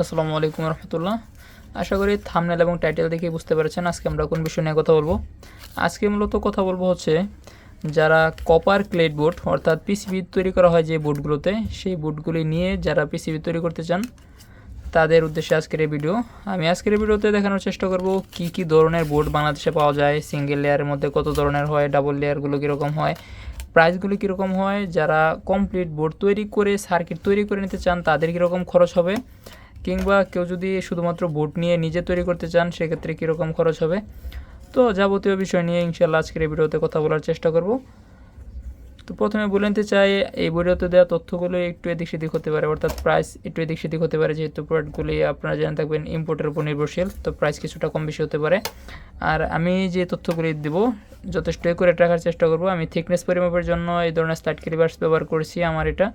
আসসালামু আলাইকুম রহমতুল্লাহ। আশা করি থামনেল এবং টাইটেল দেখে বুঝতে পেরেছেন আজকে আমরা কোন বিষয় নিয়ে কথা বলব। আজকে মূলত কথা বলব হচ্ছে, যারা কপার ক্লেড বোর্ড অর্থাৎ পিসিবি তৈরি করা হয় যে বোর্ডগুলোতে সেই বোর্ডগুলি নিয়ে যারা পিসিবি তৈরি করতে চান, তাদের উদ্দেশ্যে আজকের এই ভিডিও আমি আজকের ভিডিওতে দেখানোর চেষ্টা করব কি কি ধরনের বোর্ড বাংলাদেশে পাওয়া যায় সিঙ্গেল লেয়ারের মধ্যে কত ধরনের হয় ডাবল লেয়ারগুলো কীরকম হয় প্রাইসগুলো কীরকম হয়, যারা কমপ্লিট বোর্ড তৈরি করে সার্কিট তৈরি করে নিতে চান, তাদের কীরকম খরচ হবে কিংবা কেউ যদি শুধুমাত্র বোট নিয়ে নিজে তৈরি করতে চান, সেক্ষেত্রে কীরকম খরচ হবে? তো যাবতীয় বিষয় নিয়ে ইনশাল্লাহ আজকের এই ভিডিওতে কথা বলার চেষ্টা করব। তো প্রথমে বলে নিতে চাই, এই ভিডিওতে দেওয়া তথ্যগুলো একটু এদিক সেদিক হতে পারে, অর্থাৎ প্রাইস একটু এদিক সেদিক হতে পারে, যেহেতু প্রোডাক্টগুলি আপনারা জেনে থাকবেন ইম্পোর্টের উপর নির্ভরশীল, তো প্রাইস কিছুটা কম বেশি হতে পারে। আর আমি যে তথ্যগুলি দেব, যথেষ্ট করে রাখার চেষ্টা করব। আমি থিকনেস পরিমাপের জন্য এই ধরনের স্লাইড ক্লিভার্স ব্যবহার করেছি, আমার এটা।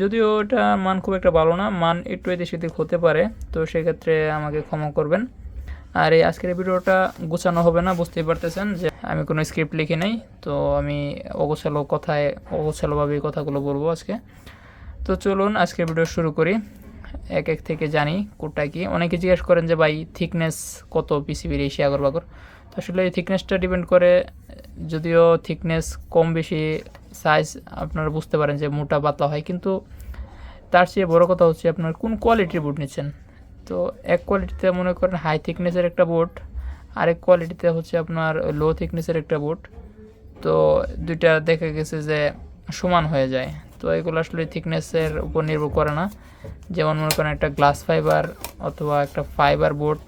যদিও এটা মান খুব একটা ভালো না, মান একটু এদিক সেদিক হতে পারে, তো সেক্ষেত্রে আমাকে ক্ষমা করবেন। আর এই আজকের ভিডিওটা গোছানো হবে না, বুঝতেই পারতেছেন যে আমি কোনো স্ক্রিপ্ট লিখি নাই, তো আমি অগোছালো কথায়, অগোছালোভাবে কথাগুলো বলব আজকে। তো চলুন আজকের ভিডিও শুরু করি। এক এক থেকে জানি কোনটা কি। অনেকে জিজ্ঞেস করেন যে ভাই থিকনেস কত পিসিবির এই আগর বাগর? তো আসলে এই থিকনেসটা ডিপেন্ড করে, যদিও থিকনেস কম বেশি সাইজ আপনারা বুঝতে পারেন যে মোটা পাতলা হয়, কিন্তু তার চেয়ে বড় কথা হচ্ছে আপনার কোন কোয়ালিটির বুট নিচ্ছেন? তো এক কোয়ালিটিতে মনে করেন হাই থিকনেসের একটা বোট আরেক কোয়ালিটিতে হচ্ছে আপনার লো থিকনেসের একটা বোট তো দুইটা দেখা গেছে যে সমান হয়ে যায়। তো এগুলো আসলে থিকনেসের উপর নির্ভর করে না। যেমন মনে করেন একটা গ্লাস ফাইবার অথবা একটা ফাইবার বোট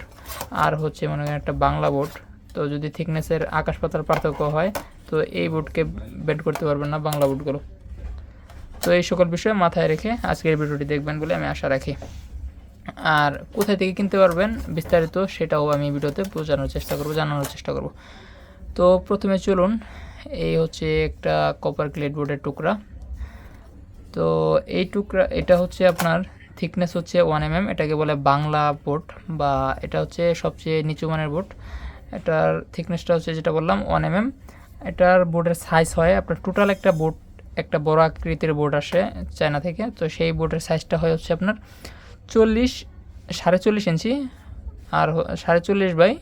আর হচ্ছে মনে করেন একটা বাংলা বোট তো যদি থিকনেসের আকাশ পাতার পার্থক্য হয় তো এই বোটকে বেড করতে পারবেন না, বাংলা বোটগুলো তো এই সকল বিষয়ে মাথায় রেখে আজকের ভিডিওটি দেখবেন বলে আমি আশা রাখি। আর কোথায় থেকে কিনতে পারবেন বিস্তারিত সেটাও আমি ভিডিওতে বোঝানোর চেষ্টা করব, জানানোর চেষ্টা করব। তো প্রথমে চলুন, এই হচ্ছে একটা কপার ক্লেড বোর্ডের টুকরা। তো এই টুকরা, এটা হচ্ছে আপনার থিকনেস হচ্ছে ওয়ান এম এম এটাকে বলে বাংলা বোর্ড বা এটা হচ্ছে সবচেয়ে নিচু মানের বোর্ড। এটার থিকনেসটা হচ্ছে যেটা বললাম ওয়ান এম এম এটার বোর্ডের সাইজ হয়, আপনার টোটাল একটা বোর্ড, একটা বড় আকৃতির বোর্ড আসে চায়না থেকে। তো সেই বোর্ডের সাইজটা হয় হচ্ছে আপনার চল্লিশ, সাড়ে চল্লিশ ইঞ্চি আর সাড়ে চল্লিশ বাই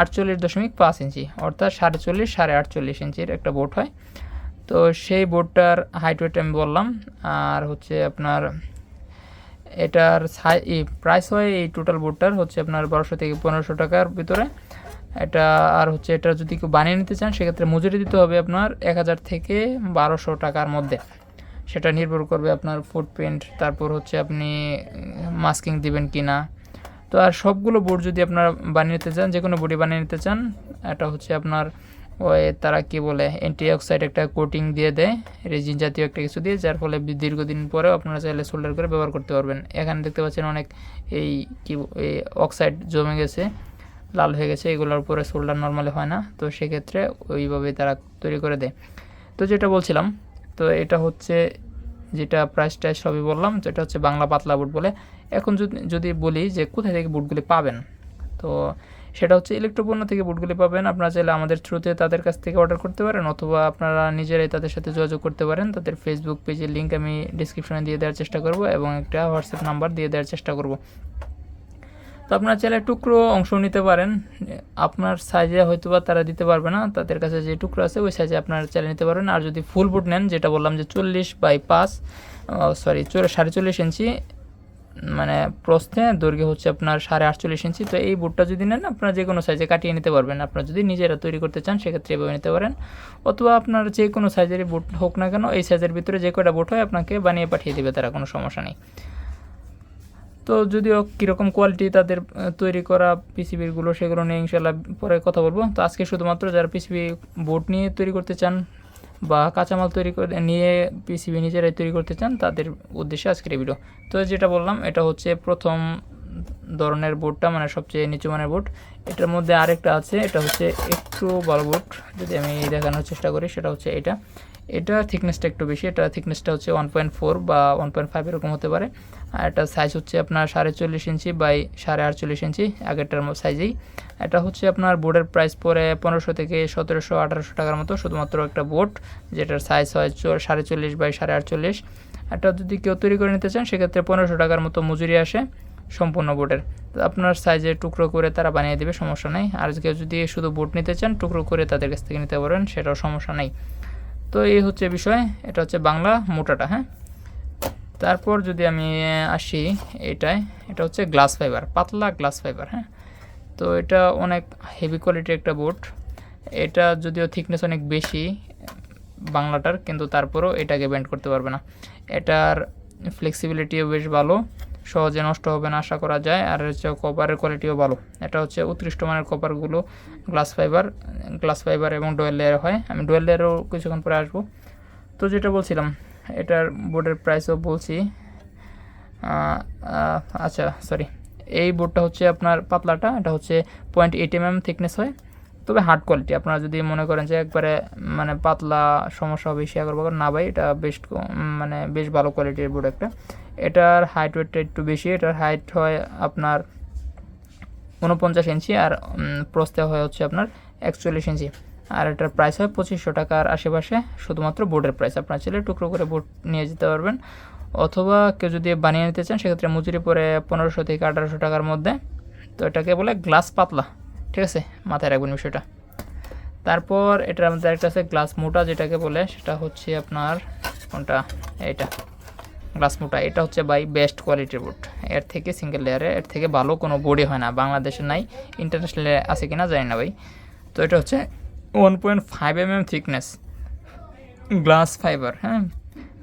আটচল্লিশ দশমিক পাঁচ ইঞ্চি। অর্থাৎ সাড়ে চল্লিশ, সাড়ে আটচল্লিশ ইঞ্চির একটা বোর্ড হয়। তো সেই বোর্ডটার হাইট ওয়েট আমি বললাম, আর হচ্ছে আপনার এটার সাই প্রাইস হয় এই টোটাল বোর্ডটার হচ্ছে আপনার বারোশো থেকে পনেরোশো টাকার ভিতরে। এটা আর হচ্ছে এটা যদি কেউ বানিয়ে নিতে চান, সেক্ষেত্রে মজুরি দিতে হবে আপনার এক হাজার থেকে বারোশো টাকার মধ্যে। সেটা নির্ভর করবে আপনার ফুটপ্রিন্ট তারপর হচ্ছে আপনি মাস্কিং দিবেন কি না তো আর সবগুলো বোর্ড যদি আপনার বানিয়ে নিতে চান যে কোনো বোর্ডই বানিয়ে নিতে চান, এটা হচ্ছে আপনার ওই তারা কি বলে অ্যান্টি অক্সাইড একটা কোটিং দিয়ে দেয় রেজিন জাতীয় একটা কিছু দিয়ে, যার ফলে দীর্ঘদিন পরেও আপনারা চাইলে সোল্ডার করে ব্যবহার করতে পারবেন। এখানে দেখতে পাচ্ছেন অনেক এই কি অক্সাইড জমে গেছে। লাল হয়ে গেছে, এগুলোর উপরে সোল্ডার নর্মালি হয় না। তো সেক্ষেত্রে ওইভাবে তারা তৈরি করে দেয়। তো যেটা বলছিলাম, তো এটা হচ্ছে যেটা প্রাইস টাইস সবই বললাম, তো এটা হচ্ছে বাংলা পাতলা বুট বলে। এখন যদি বলি যে কোথায় থেকে বুটগুলি পাবেন, তো সেটা হচ্ছে ইলেকট্রোপণ্য থেকে বুটগুলি পাবেন। আপনারা চাইলে আমাদের থ্রুতে তাদের কাছ থেকে অর্ডার করতে পারেন, অথবা আপনারা নিজেরাই তাদের সাথে যোগাযোগ করতে পারেন। তাদের ফেসবুক পেজের লিঙ্ক আমি ডিসক্রিপশনে দিয়ে দেওয়ার চেষ্টা করব এবং একটা হোয়াটসঅ্যাপ নাম্বার দিয়ে দেওয়ার চেষ্টা করব। তো আপনার চাইলে টুকরো অংশ নিতে পারেন। আপনার সাইজে হয়তো বা তারা দিতে পারবে না, তাদের কাছে যে টুকরো আছে ওই সাইজে আপনারা চাইলে নিতে পারবেন আর যদি ফুল বুট নেন, যেটা বললাম যে চল্লিশ বাই পাঁচ সরি সাড়ে চল্লিশ ইঞ্চি মানে প্রস্থে দৈর্ঘ্য হচ্ছে আপনার সাড়ে আটচল্লিশ ইঞ্চি তো এই বুটটা যদি নেন, আপনারা যে কোনো সাইজে কাটিয়ে নিতে পারবেন। আপনারা যদি নিজেরা তৈরি করতে চান, সেক্ষেত্রে এভাবে নিতে পারেন। অথবা আপনার যে কোনো সাইজেরই বুট হোক না কেন, এই সাইজের ভিতরে যে কয়টা বুট হয়, আপনাকে বানিয়ে পাঠিয়ে দেবে, তারা কোনো সমস্যা নেই। তো যদিও কীরকম কোয়ালিটি তাদের তৈরি করা পিসিবিরগুলো সেগুলো নিয়ে ইনশাল্লাহ পরে কথা বলব। তো আজকে শুধুমাত্র যারা পিসিবি বোর্ড নিয়ে তৈরি করতে চান বা কাঁচামাল তৈরি করে, নিয়ে পিসিবি নিজেরাই তৈরি করতে চান, তাদের উদ্দেশ্যে আজকের ভিডিও তো যেটা বললাম, এটা হচ্ছে প্রথম ধরনের বোর্ডটা মানে সবচেয়ে নিচু মানের বোর্ড। এটার মধ্যে আরেকটা আছে, এটা হচ্ছে একটু বড় বোর্ড। যদি আমি দেখানোর চেষ্টা করি, সেটা হচ্ছে এটা। এটা থিকনেসটা একটু বেশি এটা থিকনেসটা হচ্ছে ওয়ান পয়েন্ট ফোর বা ওয়ান পয়েন্ট ফাইভ এরকম হতে পারে। আর এটা সাইজ হচ্ছে আপনার সাড়ে চল্লিশ ইঞ্চি বাই সাড়ে আটচল্লিশ ইঞ্চি, আগেরটার সাইজেই। এটা হচ্ছে আপনার বোর্ডের প্রাইস পরে পনেরোশো থেকে সতেরোশো, আঠারোশো টাকার মতো, শুধুমাত্র একটা বোর্ড, যেটার সাইজ হয় সাড়ে চল্লিশ বাই সাড়ে আটচল্লিশ। এটা যদি কেউ তৈরি করে নিতে চান, সেক্ষেত্রে পনেরোশো টাকার মতো মজুরি আসে। সম্পূর্ণ বোর্ডের আপনার সাইজে টুকরো করে তারা বানিয়ে দেবে, সমস্যা নেই। আর কেউ যদি শুধু বোর্ড নিতে চান, টুকরো করে তাদের কাছ থেকে নিতে পারেন, সেটাও সমস্যা নেই। তো এই হচ্ছে বিষয়, এটা হচ্ছে বাংলা মোটাটা হ্যাঁ? তারপর যদি আমি আসি এটায়, এটা হচ্ছে গ্লাস ফাইবার পাতলা গ্লাস ফাইবার হ্যাঁ? তো এটা অনেক হেভি কোয়ালিটির একটা বোর্ড এটা যদিও থিকনেস অনেক বেশি বাংলাটার, কিন্তু তারপরেও এটাকে ব্যান্ড করতে পারবে না। এটার ফ্লেক্সিবিলিটিও বেশ ভালো। সহজে নষ্ট হবে না, আশা করা যায়। আর হচ্ছে কপারের কোয়ালিটিও ভালো। এটা হচ্ছে উৎকৃষ্ট মানের কপারগুলো গ্লাস ফাইবার গ্লাস ফাইবার এবং ডোয়েল লেয়ার হয়। আমি ডোয়েল লেয়ারও কিছুক্ষণ পরে আসব। তো যেটা বলছিলাম, এটার বোর্ডের প্রাইসও বলছি। আচ্ছা সরি এই বোর্ডটা হচ্ছে আপনার পাতলাটা, এটা হচ্ছে point eight m m thickness হয়। তবে হার্ড কোয়ালিটি আপনারা যদি মনে করেন যে একবারে মানে পাতলা সমস্যা হবে শেয়ার করব না ভাই, এটা বেশ মানে বেশ ভালো কোয়ালিটির বোর্ড একটা। এটার হাইট ওয়েটটা একটু বেশি, এটার হাইট হয় আপনার উনপঞ্চাশ ইঞ্চি আর প্রস্তে হয় হচ্ছে আপনার একচল্লিশ ইঞ্চি। আর এটার প্রাইস হয় পঁচিশশো টাকার আশেপাশে শুধুমাত্র বোর্ডের প্রাইস আপনার ছেলে টুকরো করে বোর্ড নিয়ে যেতে পারবেন। অথবা কেউ যদি বানিয়ে নিতে চান, সেক্ষেত্রে মজুরি পরে পনেরোশো থেকে আঠারোশো টাকার মধ্যে। তো এটাকে বলে গ্লাস পাতলা। ঠিক আছে? মাথায় রাখবেন বিষয়টা। তারপর এটার মধ্যে একটা আছে গ্লাস মোটা, যেটাকে বলে সেটা হচ্ছে আপনার কোনটা? এইটা। গ্লাস মোটা এটা হচ্ছে বাই বেস্ট কোয়ালিটির বোর্ড এর থেকে সিঙ্গেল লেয়ারে এর থেকে ভালো কোনো বোর্ডই হয় না, বাংলাদেশে নাই ইন্টারন্যাশনালে আছে কিনা জানি না ভাই। তো এটা হচ্ছে one point five m m thickness glass fibre হ্যাঁ?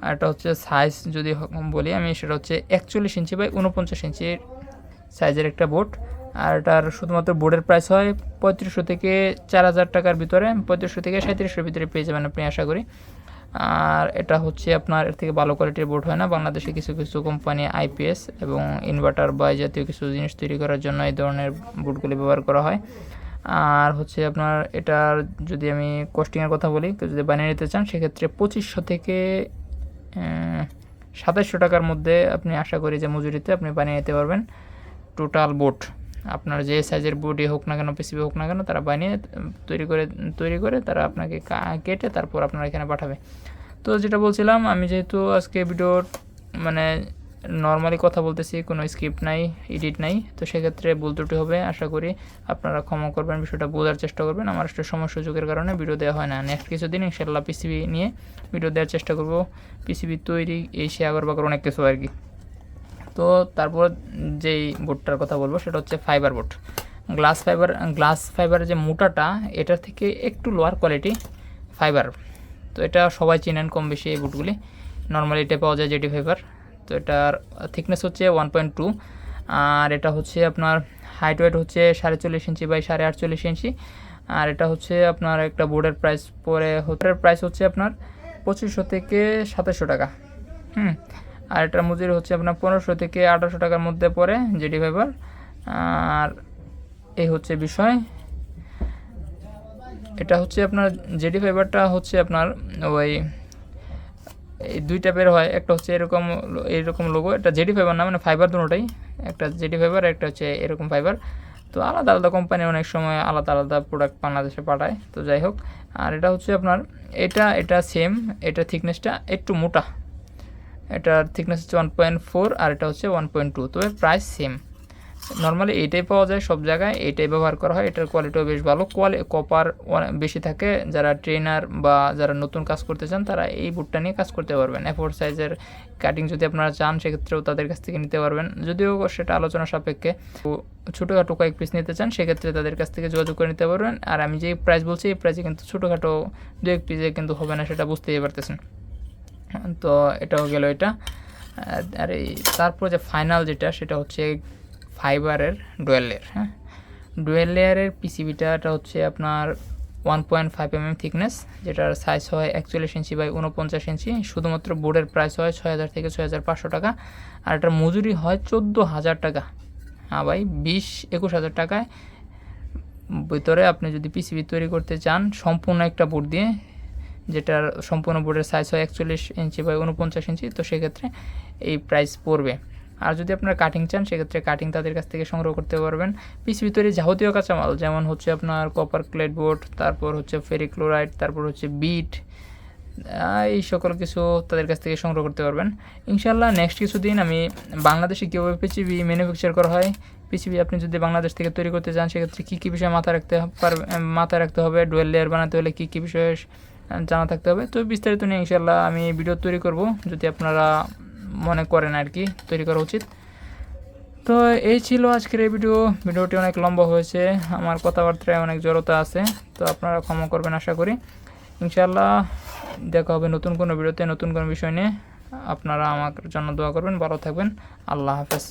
আর এটা হচ্ছে সাইজ যদি বলি আমি, সেটা হচ্ছে একচল্লিশ ইঞ্চি বাই উনপঞ্চাশ ইঞ্চির সাইজের একটা বোর্ড আর এটার শুধুমাত্র বোর্ডের প্রাইস হয় পঁয়ত্রিশশো থেকে চার হাজার টাকার ভিতরে, পঁয়ত্রিশশো থেকে সাঁত্রিশশোর ভিতরে পেয়ে যাবেন আপনি, আশা করি। আর এটা হচ্ছে আপনার, এর থেকে ভালো কোয়ালিটির বোর্ড হয় না। বাংলাদেশে কিছু কিছু কোম্পানি আইপিএস এবং ইনভার্টার বা জাতীয় কিছু জিনিস তৈরি করার জন্য এই ধরনের বোর্ডগুলি ব্যবহার করা হয়। আর হচ্ছে আপনার, এটার যদি আমি কস্টিংয়ের কথা বলি যদি বানিয়ে নিতে চান, সেক্ষেত্রে পঁচিশশো থেকে সাতাশশো টাকার মধ্যে আপনি আশা করি যে মজুরিতে আপনি বানিয়ে নিতে পারবেন। টোটাল বোর্ড আপনার যে সাইজের বডি হোক না কেন পিসিবি হোক না কেন, তারা বানিয়ে তৈরি করে তৈরি করে তারা আপনাকে কেটে তারপর আপনার এখানে পাঠাবে। তো যেটা বলছিলাম, আমি যেহেতু আজকে ভিডিও মানে নর্মালি কথা বলতেছি, কোনো স্ক্রিপ্ট নাই এডিট নাই, তো সেক্ষেত্রে ভুল ত্রুটি হবে, আশা করি আপনারা ক্ষমা করবেন, বিষয়টা বোঝার চেষ্টা করবেন। আমার একটা সময় সুযোগের কারণে ভিডিও দেওয়া হয় না। নেক্সট কিছুদিন ইনশাল্লাহ পিসিবি নিয়ে ভিডিও দেওয়ার চেষ্টা করব। পিসিবি তৈরি, এই শেয়ার বাগর অনেক কিছু আর কি। তো তারপর যেই বোর্ডটার কথা বলব, সেটা হচ্ছে fibre board glass fibre glass ফাইবারের যে মোটাটা, এটার থেকে একটু লোয়ার কোয়ালিটি ফাইবার তো এটা সবাই চেনেন কম বেশি এই বুটগুলি নর্মালি এটা পাওয়া যায় জেটি ফাইবার তো এটার থিকনেস হচ্ছে ওয়ান পয়েন্ট টু আর এটা হচ্ছে আপনার হাইট ওয়েট হচ্ছে সাড়ে চল্লিশ ইঞ্চি বাই সাড়ে আটচল্লিশ ইঞ্চি। আর এটা হচ্ছে আপনার একটা বোর্ডের প্রাইস পরে হোটেলের প্রাইস হচ্ছে আপনার পঁচিশশো থেকে সাতাশশো টাকা। হুম। আর এটার মজুরি হচ্ছে আপনার পনেরোশো থেকে আঠারোশো টাকার মধ্যে পড়ে জেডি ফাইবার। আর এই হচ্ছে বিষয়। এটা হচ্ছে আপনার জেডি ফাইবারটা হচ্ছে আপনার ওই দুই টাইপের হয়। একটা হচ্ছে এরকম এরকম লোগো এটা জেডি ফাইবার না মানে ফাইবার দুটোটাই। একটা জেডি ফাইবার, একটা হচ্ছে এরকম ফাইবার। তো আলাদা আলাদা কোম্পানি অনেক সময় আলাদা আলাদা প্রোডাক্ট বাংলাদেশে পাঠায়। তো যাই হোক, আর এটা হচ্ছে আপনার, এটা এটা সেম এটা থিকনেসটা একটু মোটা। এটার থিকনেস হচ্ছে ওয়ান পয়েন্ট ফোর আর এটা হচ্ছে ওয়ান পয়েন্ট টু তবে প্রাইস সেম নর্মালি এইটাই পাওয়া যায় সব জায়গায়, এইটাই ব্যবহার করা হয়, এটার কোয়ালিটিও বেশ ভালো। কোয়ালি কপার বেশি থাকে, যারা ট্রেনার বা যারা নতুন কাজ করতে চান, তারা এই বুটটা নিয়ে কাজ করতে পারবেন। এফোর সাইজের কাটিং যদি আপনারা চান, সেক্ষেত্রেও তাদের কাছ থেকে নিতে পারবেন। যদিও সেটা আলোচনা সাপেক্ষে ছোটোখাটো কয়েক পিস নিতে চান, সেক্ষেত্রে তাদের কাছ থেকে যোগাযোগ করে নিতে পারবেন। আর আমি যে প্রাইস বলছি, এই প্রাইসে কিন্তু ছোটোখাটো দু এক পিসে কিন্তু হবে না, সেটা বুঝতেই পারতেছেন। তো এটাও গেল এটা। আর- এই তারপর যে ফাইনাল যেটা, সেটা হচ্ছে ফাইবারের ডুয়েল লেয়ার হ্যাঁ? ডুয়েল লেয়ারের পিসিবিটা এটা হচ্ছে আপনার one point five m m thickness যেটার সাইজ হয় একচল্লিশ ইঞ্চি বাই উনপঞ্চাশ ইঞ্চি শুধুমাত্র বোর্ডের প্রাইস হয় ছয় হাজার থেকে ছয় হাজার পাঁচশো টাকা, আর এটার মজুরি হয় চোদ্দ হাজার টাকা। হ্যাঁ ভাই, বিশ একুশ হাজার টাকায় ভিতরে আপনি যদি পিসিবি তৈরি করতে চান, সম্পূর্ণ একটা বোর্ড দিয়ে যেটার সম্পূর্ণ বোর্ডের সাইজ হয় একচল্লিশ ইঞ্চি বা উনপঞ্চাশ ইঞ্চি তো সেক্ষেত্রে এই প্রাইস পড়বে। আর যদি আপনার কাটিং চান, সেক্ষেত্রে কাটিং তাদের কাছ থেকে সংগ্রহ করতে পারবেন। পিসিবি তৈরি যাবতীয় কাঁচামাল, যেমন হচ্ছে আপনার কপার ক্লেট বোর্ড তারপর হচ্ছে ফেরিক্লোরাইড তারপর হচ্ছে বিট এই সকল কিছু তাদের কাছ থেকে সংগ্রহ করতে পারবেন। ইনশাল্লাহ নেক্সট কিছুদিন আমি বাংলাদেশে কীভাবে পিসিবি ম্যানুফ্যাকচার করা হয় পিসিবি আপনি যদি বাংলাদেশ থেকে তৈরি করতে চান, সেক্ষেত্রে কী কী বিষয় মাথায় রাখতে পারবে মাথায় রাখতে হবে ডুয়েল লেয়ার বানাতে হলে কী কী বিষয়ে জানা থাকতে হবে। তো বিস্তারিত নিয়ে ইনশাল্লাহ আমি ভিডিও তৈরি করব, যদি আপনারা মনে করেন আর কি, তৈরি করা উচিত। তো এই ছিল আজকের এই ভিডিও ভিডিওটি অনেক লম্বা হয়েছে, আমার কথাবার্তায় অনেক জড়তা আছে, তো আপনারা ক্ষমা করবেন আশা করি। ইনশাল্লাহ দেখা হবে নতুন কোনো ভিডিওতে নতুন কোনো বিষয় নিয়ে। আপনারা আমার জন্য দোয়া করবেন, ভালো থাকবেন। আল্লাহ হাফেজ।